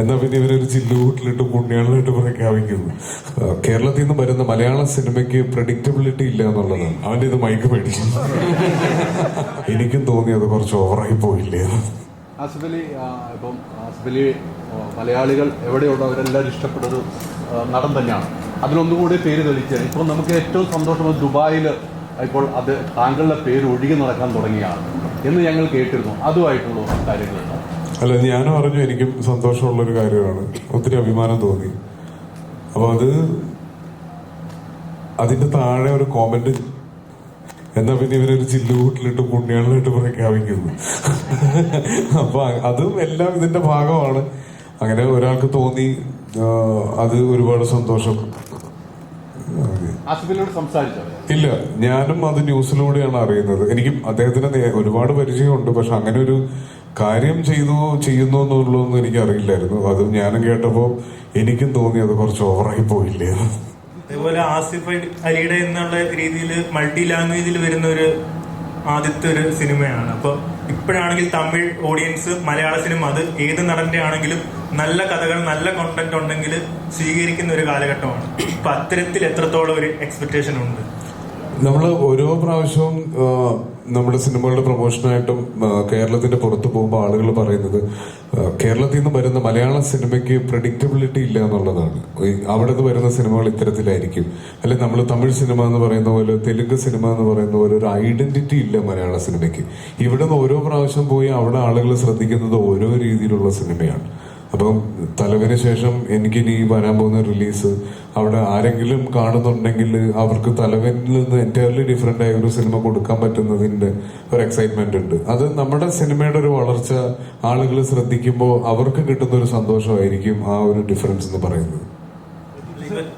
എന്നാ പിന്നെ ഇവരൊരു ചില്ലുകൂട്ടിലിട്ട് പുണ്യാളിലിട്ട് പ്രഖ്യാപിക്കുന്നു. കേരളത്തിൽ നിന്ന് വരുന്ന മലയാള സിനിമയ്ക്ക് പ്രഡിക്റ്റബിലിറ്റി ഇല്ല എന്നുള്ളതാണ്. അവന്റെ ഇത് മൈക്ക് മേടിച്ചു. എനിക്കും തോന്നി അത് കുറച്ച് ഓവറായി പോയില്ലേ. എന്ന്. ആസിഫ് അലി ആ, ഇപ്പം ആസിഫ് അലി ആ, മലയാളികൾ എവിടെയുള്ള അവരെല്ലാവരും ഇഷ്ടപ്പെട്ടൊരു നടൻ തന്നെയാണ്. അതിനൊന്നുകൂടി പേര് തെളിയിച്ചാൽ ഇപ്പോൾ നമുക്ക് ഏറ്റവും സന്തോഷം ദുബായിൽ ഇപ്പോൾ അത് താങ്കളുടെ പേര് ഒഴുകി നടക്കാൻ തുടങ്ങിയാണ് എന്ന് ഞങ്ങൾ കേട്ടിരുന്നു. അതുമായിട്ടുള്ള കാര്യങ്ങൾ അല്ല ഞാനും അറിഞ്ഞു എനിക്കും സന്തോഷമുള്ളൊരു കാര്യമാണ്. ഒത്തിരി അഭിമാനം തോന്നി. അപ്പൊ അത് അതിന്റെ താഴെ ഒരു കോമന്റ് എന്നാ പിന്നെ ഇവരൊരു ചില്ലുകൂട്ടിലിട്ട് പുണ്യാളിലിട്ട് പ്രഖ്യാപിക്കുന്നു അപ്പൊ അതും എല്ലാം ഇതിന്റെ ഭാഗമാണ്. അങ്ങനെ ഒരാൾക്ക് തോന്നി അത് ഒരുപാട് സന്തോഷം. ഇല്ല ഞാനും അത് ന്യൂസിലൂടെയാണ് അറിയുന്നത്. എനിക്ക് അദ്ദേഹത്തിന് ഒരുപാട് പരിചയമുണ്ട്. പക്ഷെ അങ്ങനെ ഒരു കാര്യം ചെയ്തു ചെയ്യുന്നു എന്നുള്ളതൊന്നും എനിക്ക് അറിയില്ലായിരുന്നു അത് ഞാനും കേട്ടപ്പോ എനിക്കും തോന്നി അത് കുറച്ച് ഓവറായി പോയില്ലേ. അതേപോലെ ആസിഫ് അലി- അലിയുടെ എന്നുള്ള രീതിയിൽ മൾട്ടി ലാംഗ്വേജിൽ വരുന്ന ഒരു ആദ്യത്തെ ഒരു സിനിമയാണ്. അപ്പോൾ ഇപ്പോഴാണെങ്കിൽ തമിഴ് ഓഡിയൻസ് മലയാള സിനിമ അത് ഏത് നടന്റെ ആണെങ്കിലും നല്ല കഥകൾ നല്ല കോണ്ടന്റ് ഉണ്ടെങ്കിൽ സ്വീകരിക്കുന്ന ഒരു കാലഘട്ടമാണ്. അപ്പൊ അത്തരത്തിൽ എത്രത്തോളം ഒരു എക്സ്പെക്ടേഷൻ ഉണ്ട്? നമ്മൾ ഓരോ പ്രാവശ്യവും നമ്മുടെ സിനിമകളുടെ പ്രൊമോഷനായിട്ടും കേരളത്തിന്റെ പുറത്ത് പോകുമ്പോൾ ആളുകൾ പറയുന്നത് കേരളത്തിൽ നിന്ന് വരുന്ന മലയാള സിനിമയ്ക്ക് പ്രഡിക്റ്റബിലിറ്റി ഇല്ല എന്നുള്ളതാണ്. അവിടെ നിന്ന് വരുന്ന സിനിമകൾ ഇത്തരത്തിലായിരിക്കും. അല്ലെ നമ്മൾ തമിഴ് സിനിമ എന്ന് പറയുന്ന പോലെ തെലുങ്ക് സിനിമ എന്ന് പറയുന്ന പോലെ ഒരു ഐഡന്റിറ്റി ഇല്ല മലയാള സിനിമയ്ക്ക്. ഇവിടെ നിന്ന് ഓരോ പ്രാവശ്യം പോയി അവിടെ ആളുകൾ ശ്രദ്ധിക്കുന്നത് ഓരോ രീതിയിലുള്ള സിനിമയാണ്. അപ്പം തലവിന് ശേഷം എനിക്കിനി വരാൻ പോകുന്ന റിലീസ് അവിടെ ആരെങ്കിലും കാണുന്നുണ്ടെങ്കിൽ അവർക്ക് തലവനിൽ നിന്ന് എന്റയർലി ഡിഫറെന്റ് ആയ ഒരു സിനിമ കൊടുക്കാൻ പറ്റുന്നതിന്റെ ഒരു എക്സൈറ്റ്മെന്റ് ഉണ്ട്. അത് നമ്മുടെ സിനിമയുടെ ഒരു വളർച്ച ആളുകൾ ശ്രദ്ധിക്കുമ്പോൾ അവർക്ക് കിട്ടുന്ന ഒരു സന്തോഷമായിരിക്കും ആ ഒരു ഡിഫറൻസ് എന്ന് പറയുന്നത്.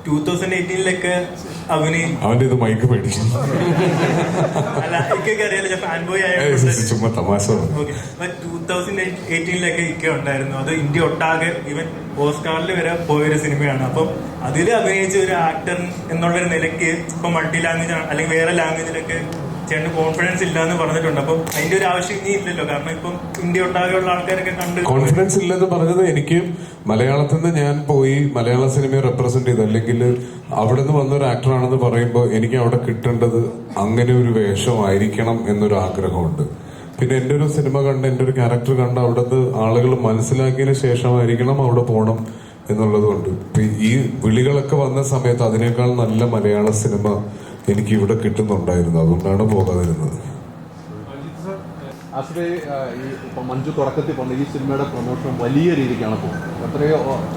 ടൂ തൗസൻഡ് എയ്റ്റീനിലൊക്കെ അഭിനയം അവന്റെ ഇത് മൈക്ക് മേടിച്ചു. അല്ല എനിക്കൊക്കെ അറിയാലോ ഫാൻ ബോയ് ഏയ് ആയതുകൊണ്ട് ചുമ്മാ തമാശ. പറഞ്ഞു. ഓക്കെ ടൂ തൗസൻഡ് എയ്റ്റീനിലൊക്കെ ഇക്ക ഉണ്ടായിരുന്നു. അത് ഇന്ത്യ ഒട്ടാകെ ഇവൻ ഓസ്കാറിൽ വരെ പോയൊരു സിനിമയാണ്. അപ്പം അതിൽ അഭിനയിച്ച ഒരു ആക്ടർ എന്നുള്ളൊരു നിലയ്ക്ക് ഇപ്പൊ മൾട്ടി ലാംഗ്വേജ് ആണ് അല്ലെങ്കിൽ വേറെ ലാംഗ്വേജിലൊക്കെ ചേട്ടന് കോൺഫിഡൻസ് ഇല്ല എന്ന് പറഞ്ഞിട്ടുണ്ട്. അപ്പം അതിന്റെ ഒരു ആവശ്യം ഇനി ഇല്ലല്ലോ. കാരണം ഇപ്പം ഇന്ത്യ ഒട്ടാകെയുള്ള ആൾക്കാരൊക്കെ കണ്ട് കോൺഫിഡൻസ് ഇല്ലെന്ന് പറഞ്ഞത് എനിക്ക് മലയാളത്തിൽ നിന്ന് ഞാൻ പോയി മലയാള സിനിമയെ റെപ്രസെന്റ് ചെയ്ത്. അല്ലെങ്കിൽ അവിടെ നിന്ന് വന്ന ഒരു ആക്ടറാണെന്ന് പറയുമ്പോൾ എനിക്ക് അവിടെ കിട്ടേണ്ടത് അങ്ങനെ ഒരു വേഷമായിരിക്കണം എന്നൊരു ആഗ്രഹമുണ്ട്. പിന്നെ എന്റെ ഒരു സിനിമ കണ്ട് എന്റെ ഒരു ക്യാരക്ടർ കണ്ട് അവിടുന്ന് ആളുകൾ മനസ്സിലാക്കിയതിന് ശേഷമായിരിക്കണം അവിടെ പോകണം എന്നുള്ളതുകൊണ്ട്. ഈ വിളികളൊക്കെ വന്ന സമയത്ത് അതിനേക്കാൾ നല്ല മലയാള സിനിമ എനിക്ക് ഇവിടെ കിട്ടുന്നുണ്ടായിരുന്നു. അതുകൊണ്ടാണ് പോകാതിരുന്നത് ആസിഫ് അലി ആ, ഈ ഇപ്പം മഞ്ജു തുടക്കത്തിൽ പറഞ്ഞ ഈ സിനിമയുടെ പ്രൊമോഷൻ വലിയ രീതിക്കാണ് പോകുന്നത്. എത്രയോ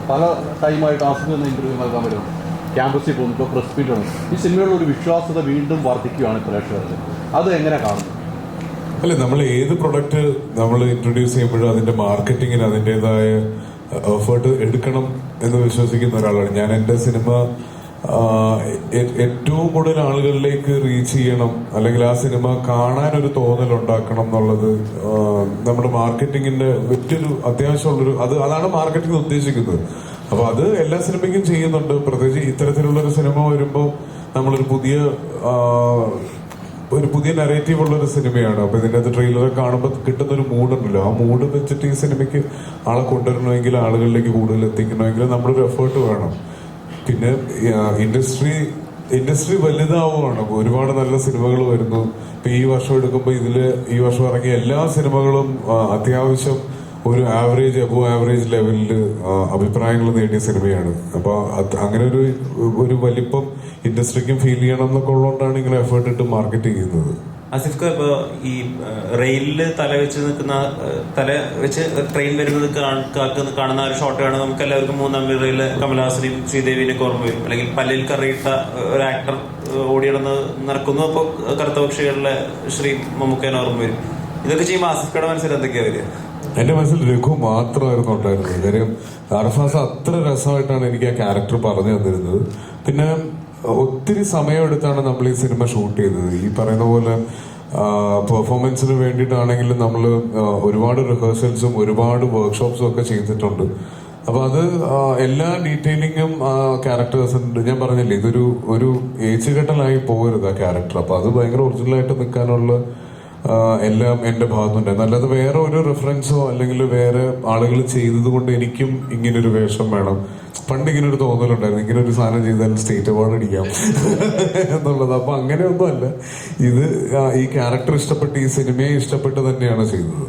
പല ടൈമായിട്ട് ആസിഫ് എന്ന ഇന്റർവ്യൂ നൽകാൻ വരുന്നു ക്യാമ്പസിൽ പോകുന്നു ഇപ്പോൾ പ്രസ് മീറ്റ് ആണ് ഈ സിനിമയുടെ ഒരു വിശ്വാസത വീണ്ടും വർദ്ധിക്കുകയാണ് പ്രേക്ഷകർക്ക് അത് എങ്ങനെ കാണുന്നു? അല്ല നമ്മൾ ഏത് പ്രൊഡക്റ്റ് നമ്മൾ ഇൻട്രൊഡ്യൂസ് ചെയ്യുമ്പോഴും അതിന്റെ മാർക്കറ്റിങ്ങിന് അതിന്റെതായ എഫേർട്ട് എടുക്കണം എന്ന് വിശ്വസിക്കുന്ന ഒരാളാണ്. ഞാൻ എന്റെ സിനിമ ഏറ്റവും കൂടുതൽ ആളുകളിലേക്ക് റീച്ച് ചെയ്യണം അല്ലെങ്കിൽ ആ സിനിമ കാണാൻ ഒരു തോന്നൽ ഉണ്ടാക്കണം എന്നുള്ളത് നമ്മുടെ മാർക്കറ്റിങ്ങിന്റെ വലിയൊരു അത്യാവശ്യമുള്ളൊരു അത് അതാണ് മാർക്കറ്റിംഗ് ഉദ്ദേശിക്കുന്നത്. അപ്പൊ അത് എല്ലാ സിനിമയ്ക്കും ചെയ്യുന്നുണ്ട്. പ്രത്യേകിച്ച് ഇത്തരത്തിലുള്ള ഒരു സിനിമ വരുമ്പോൾ നമ്മളൊരു പുതിയ ഒരു പുതിയ നറേറ്റീവ് ഉള്ള ഒരു സിനിമയാണ്. അപ്പൊ ഇതിന്റെ അകത്ത് ട്രെയിലർ കാണുമ്പോൾ കിട്ടുന്ന ഒരു മൂഡ് ഉണ്ടല്ലോ ആ മൂഡ് വെച്ചിട്ട് ഈ സിനിമയ്ക്ക് ആളെ കൊണ്ടുവരണമെങ്കിൽ ആളുകളിലേക്ക് കൂടുതൽ എത്തിക്കണമെങ്കിൽ നമ്മളൊരു എഫേർട്ട് വേണം. പിന്നെ ഇൻഡസ്ട്രി ഇൻഡസ്ട്രി വലുതാവുകയാണ് ഒരുപാട് നല്ല സിനിമകൾ വരുന്നു. ഇപ്പൊ ഈ വർഷം എടുക്കുമ്പോൾ ഇതിൽ ഈ വർഷം ഇറങ്ങിയ എല്ലാ സിനിമകളും അത്യാവശ്യം ഒരു ആവറേജ് അബോ ആവറേജ് ലെവലിൽ അഭിപ്രായങ്ങൾ നേടിയ സിനിമയാണ്. അപ്പൊ അങ്ങനെ ഒരു ഒരു വലിപ്പം ഇൻഡസ്ട്രിക്കും ഫീൽ ചെയ്യണം എന്നൊക്കെ ഉള്ളതുകൊണ്ടാണ് ഇങ്ങനെ എഫേർട്ട് ഇട്ട് മാർക്കറ്റ് ചെയ്യുന്നത്. ആസിഫ് ഖാൻ ഇപ്പൊ ഈ റെയിലിൽ തല വെച്ച് നിൽക്കുന്ന തല വെച്ച് ട്രെയിൻ വരുന്നത് കാണുന്ന ഒരു ഷോട്ട് കാണാൻ നമുക്ക് എല്ലാവർക്കും മൂന്നാം റെയിൽ കമലഹാസനെയും ശ്രീദേവിനെയൊക്കെ ഓർമ്മ വരും. അല്ലെങ്കിൽ പല്ലിൽ കറിയിട്ട ഒരു ആക്ടർ ഓടി നടന്ന് നടക്കുന്നു അപ്പോൾ കറുത്തപക്ഷികളിലെ ശ്രീ മമ്മൂക്കേനെ ഓർമ്മ വരും. ഇതൊക്കെ ചെയ്യുമ്പോൾ ആസിഫ് ഖാന്റെ മനസ്സിൽ എന്തൊക്കെയാ വരിക? എന്റെ മനസ്സിൽ രഘു മാത്രമായിരുന്നു ഉണ്ടായിരുന്നത്. കാര്യം അർഫാസ് അത്ര രസമായിട്ടാണ് എനിക്ക് ആ ക്യാരക്ടർ പറഞ്ഞു തന്നിരുന്നത്. പിന്നെ ഒത്തിരി സമയമെടുത്താണ് നമ്മൾ ഈ സിനിമ ഷൂട്ട് ചെയ്തത്. ഈ പറയുന്ന പോലെ പെർഫോമൻസിന് വേണ്ടിയിട്ടാണെങ്കിലും നമ്മൾ ഒരുപാട് റിഹേഴ്സൽസും ഒരുപാട് വർക്ക്ഷോപ്സും ഒക്കെ ചെയ്തിട്ടുണ്ട്. അപ്പൊ അത് എല്ലാ ഡീറ്റെയിലിങ്ങും ആ ഉണ്ട്. ഞാൻ പറഞ്ഞില്ലേ ഇതൊരു ഒരു ഏച്ചുകെട്ടലായി പോകരുത് ആ ക്യാരക്ടർ അപ്പൊ അത് ഭയങ്കര ഒറിജിനൽ ആയിട്ട് നിൽക്കാനുള്ള എല്ലാം എന്റെ ഭാഗത്തുണ്ടായിരുന്നു നല്ലത് വേറെ ഒരു റെഫറൻസോ അല്ലെങ്കിൽ വേറെ ആളുകൾ ചെയ്തത് കൊണ്ട് എനിക്കും ഇങ്ങനൊരു വേഷം വേണം. പണ്ട് ഇങ്ങനെ ഒരു തോന്നലുണ്ടായിരുന്നു. ഇങ്ങനെ ഒരു സാധനം ചെയ്താൽ സ്റ്റേറ്റ് അവാർഡ് അടിക്കാം എന്നുള്ളത്. അപ്പൊ അങ്ങനെയൊന്നും അല്ല ഇത് ഈ ക്യാരക്ടർ ഇഷ്ടപ്പെട്ട് ഈ സിനിമയെ ഇഷ്ടപ്പെട്ട് തന്നെയാണ് ചെയ്തത്.